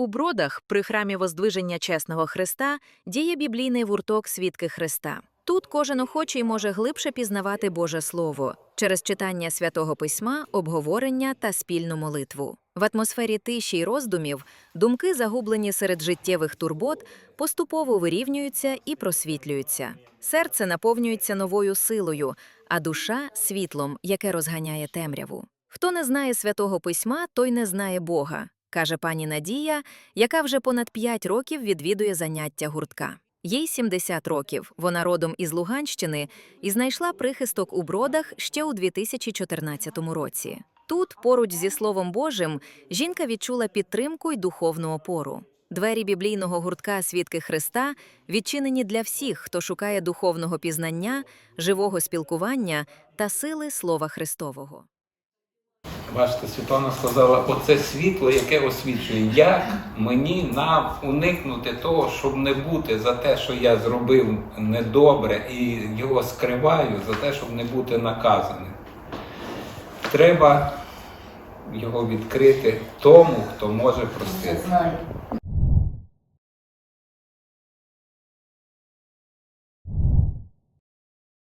У бродах при храмі Воздвиження Чесного Христа діє біблійний гурток Свідки Христа. Тут кожен охочий може глибше пізнавати Боже Слово через читання святого письма, обговорення та спільну молитву. В атмосфері тиші й роздумів думки, загублені серед життєвих турбот, поступово вирівнюються і просвітлюються. Серце наповнюється новою силою, а душа світлом, яке розганяє темряву. Хто не знає святого письма, той не знає Бога, каже пані Надія, яка вже понад 5 років відвідує заняття гуртка. Їй 70 років, вона родом із Луганщини і знайшла прихисток у бродах ще у 2014 році. Тут, поруч зі Словом Божим, жінка відчула підтримку й духовну опору. Двері біблійного гуртка Свідки Христа відчинені для всіх, хто шукає духовного пізнання, живого спілкування та сили Слова Христового. Бачите, Світлана сказала, оце світло, яке освітлює. Як мені нам уникнути того, щоб не бути за те, що я зробив недобре і його скриваю, за те, щоб не бути наказаним. Треба його відкрити тому, хто може простити.